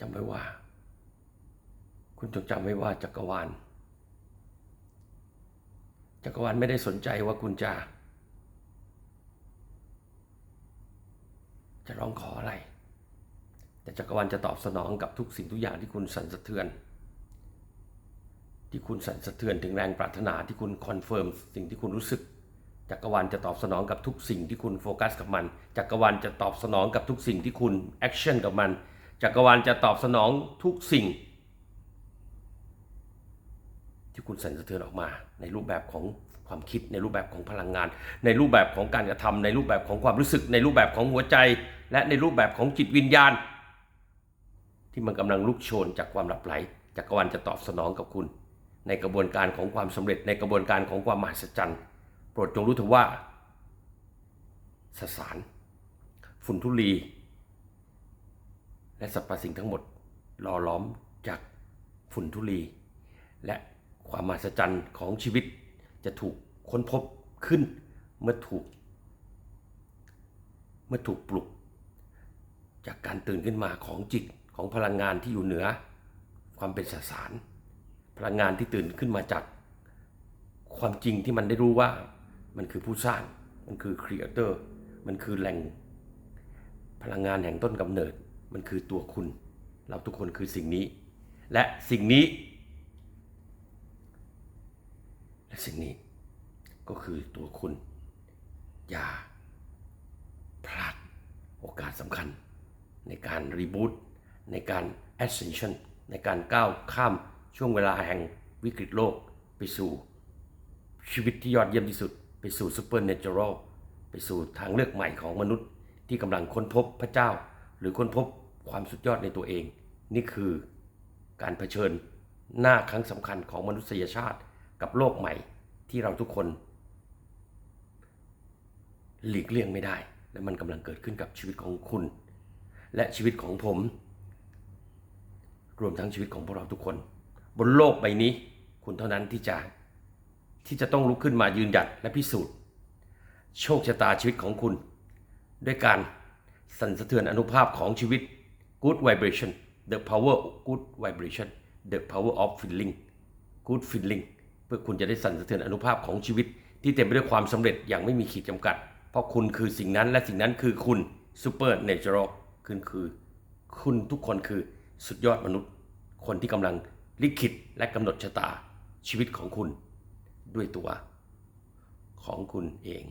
จำไว้ว่า คุณจงจำไว้ว่าจักรวาล จักรวาลไม่ได้สนใจว่าคุณจะ จะร้องขออะไร แต่จักรวาลจะตอบสนองกับทุกสิ่งทุกอย่างที่คุณสั่นสะเทือน ที่คุณสั่นสะเทือนถึงแรงปรารถนาที่คุณคอนเฟิร์มสิ่งที่คุณรู้สึกจักรวาลจะตอบสนองกับทุกสิ่งที่คุณโฟกัสกับมัน จักรวาลจะตอบสนองกับทุกสิ่งที่คุณแอคชั่นกับมัน จักรวาลจะตอบสนองทุกสิ่ง ที่คุณสั่นสะเทือนออกมา ในรูปแบบของความคิดในรูปแบบของพลังงาน ในรูปแบบของการกระทำในรูปแบบของความรู้สึก ในรูปแบบของหัวใจ และในรูปแบบของจิตวิญญาณ ที่มันกำลังลุกโชนจากความหลับไหลจักรวาลจะตอบสนองกับคุณ ในกระบวนการของความสำเร็จในกระบวนการของความมหัศจรรย์โปรดจงรู้เถอะว่าสสาร ฝุ่นทุลี และสรรพสิ่งทั้งหมดหล่อล้อมจากฝุ่นทุลี และความมหัศจรรย์ของชีวิตจะถูกค้นพบขึ้นเมื่อถูก เมื่อถูกปลุก จากการตื่นขึ้นมาของจิตของพลังงานที่อยู่เหนือ ความเป็นสสาร พลังงานที่ตื่นขึ้นมาจาก ความจริงที่มันได้รู้ว่ามันคือผู้สร้างมันคือครีเอเตอร์มันคือแหล่ง พลังงานแห่งต้นกำเนิด มันคือตัวคุณ เราทุกคนคือสิ่งนี้ และสิ่งนี้ และสิ่งนี้ก็คือตัวคุณ อย่าพลาดโอกาสสำคัญ ในการรีบูตในการ ascension ในการก้าวข้ามช่วงเวลาแห่งวิกฤตโลกไปสู่ชีวิตที่ยอดเยี่ยมที่สุด ไปสู่ supernatural ไปสู่ทางเลือกใหม่ของมนุษย์ที่กำลังค้นพบพระเจ้า หรือค้นพบความสุดยอดในตัวเอง นี่คือการเผชิญหน้าครั้งสำคัญของมนุษยชาติกับโลกใหม่ที่เราทุกคน หลีกเลี่ยงไม่ได้ และมันกำลังเกิดขึ้นกับชีวิตของคุณ และชีวิตของผม รวมทั้งชีวิตของพวกเราทุกคน บนโลกใบนี้ คุณเท่านั้นที่จะที่จะต้องลุกขึ้นมายืนหยัดและพิสูจน์ โชคชะตาชีวิตของคุณ ด้วยการ สั่นสะเทือนอนุภาพของชีวิต good vibration the power good vibration the power of feeling good feeling เพื่อคุณจะได้สั่นสะเทือนอนุภาพของชีวิต ที่เต็มไปด้วยความสำเร็จอย่างไม่มีขีดจำกัด เพราะคุณคือสิ่งนั้นและสิ่งนั้นคือคุณ super natural คุณคือ คุณทุกคนคือสุดยอดมนุษย์ คนที่กำลังลิขิตและกำหนดชะตาชีวิตของคุณ ด้วยตัวของคุณเอง